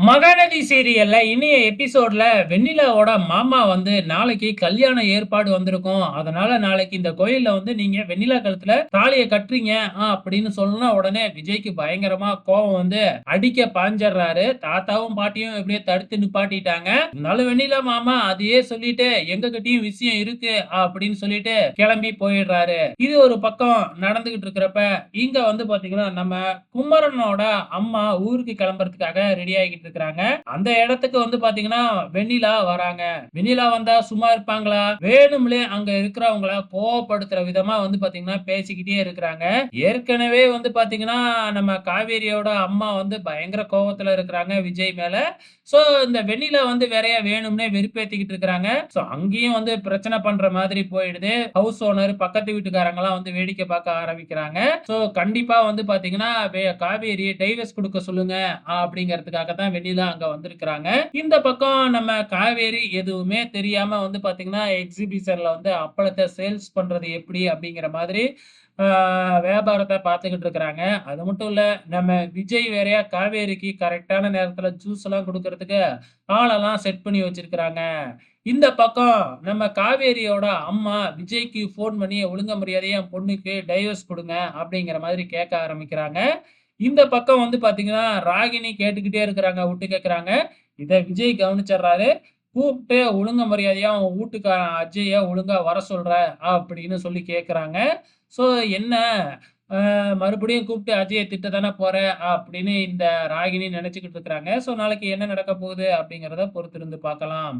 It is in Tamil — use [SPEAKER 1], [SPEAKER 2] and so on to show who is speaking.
[SPEAKER 1] மகாநதி சீரியல்ல இனிய எபிசோட்ல வெண்ணிலாவோட மாமா வந்து நாளைக்கு கல்யாண ஏற்பாடு வந்திருக்கும். அதனால நாளைக்கு இந்த கோயில்ல வந்து நீங்க வெண்ணிலா கழுத்துல தாலியை கட்டுறீங்க ஆ, அப்படின்னு சொன்ன உடனே விஜய்க்கு பயங்கரமா கோபம் வந்து அடிக்க பாஞ்சிடுறாரு. தாத்தாவும் பாட்டியும் எப்படியே தடுத்து நிப்பாட்டிட்டாங்க. இருந்தாலும் வெண்ணிலா மாமா அதையே சொல்லிட்டு எங்க கிட்டயும் விஷயம் இருக்கு அப்படின்னு சொல்லிட்டு கிளம்பி போயிடுறாரு. இது ஒரு பக்கம் நடந்துகிட்டு இருக்கிறப்ப இங்க வந்து பாத்தீங்கன்னா நம்ம குமரனோட அம்மா ஊருக்கு கிளம்புறதுக்காக ரெடி ஆகிட்டு இருக்கிறாங்க அந்த இடத்துக்கு வந்து பாத்தீங்கன்னா வெண்ணிலா வராங்க. வெண்ணிலா வந்தா சும்மா இருப்பாங்களா? வேணும்லே அங்க இருக்கிறவங்கள கோவப்படுத்துற விதமா வந்து பாத்தீங்கன்னா பேசிக்கிட்டே இருக்கிறாங்க. ஏற்கனவே வந்து பாத்தீங்கன்னா நம்ம காவேரியோட அம்மா வந்து பயங்கர கோவத்துல இருக்கிறாங்க விஜய் மேல. சோ இந்த வெண்ணிலா வந்து வேறைய வேணும்னே வெறுப்பேத்திக்கிட்டு இருக்கிறாங்க. சோ அங்கேயும் வந்து பிரச்சனை பண்ற மாதிரி போயிடுது. ஹவுஸ் ஓனர் பக்கத்து வீட்டுக்காரங்க எல்லாம் வந்து வேடிக்கை பார்க்க ஆரம்பிக்கிறாங்க. சோ கண்டிப்பா வந்து பாத்தீங்கன்னா காவேரி டைவர்ஸ் கொடுக்க சொல்லுங்க அப்படிங்கறதுக்காக தான் வெண்ணிலா அங்க வந்திருக்கிறாங்க. இந்த பக்கம் நம்ம காவேரி எதுவுமே தெரியாம வந்து பாத்தீங்கன்னா எக்ஸிபிஷன்ல வந்து அப்பளத்தை சேல்ஸ் பண்றது எப்படி அப்படிங்கிற மாதிரி வியாபாரத்தை பார்த்துக்கிட்டு இருக்கிறாங்க. அது மட்டும் இல்லை நம்ம விஜய் வேறையா காவேரிக்கு கரெக்டான நேரத்தில் ஜூஸ் எல்லாம் கொடுக்கறதுக்கு ஆளெல்லாம் செட் பண்ணி வச்சிருக்கிறாங்க. இந்த பக்கம் நம்ம காவேரியோட அம்மா விஜய்க்கு ஃபோன் பண்ணி ஒழுங்க மரியாதையை என் பொண்ணுக்கு டைவர்ஸ் கொடுங்க அப்படிங்கிற மாதிரி கேட்க ஆரம்பிக்கிறாங்க. இந்த பக்கம் வந்து பாத்தீங்கன்னா ராகினி கேட்டுக்கிட்டே இருக்கிறாங்க விட்டு கேட்கிறாங்க இதை விஜய் கவனிச்சிடுறாரு. கூப்பிட்டு ஒழுங்க மரியாதையா அவன் வீட்டுக்கு அஜய ஒழுங்கா வர சொல்ற அப்படின்னு சொல்லி கேட்குறாங்க ஸோ என்ன? மறுபடியும் கூப்பிட்டு அஜயை திட்ட தானே போற அப்படின்னு இந்த ராகினி நினைச்சுக்கிட்டு இருக்கிறாங்க. ஸோ நாளைக்கு என்ன நடக்க போகுது அப்படிங்கிறத பொறுத்திருந்து பார்க்கலாம்.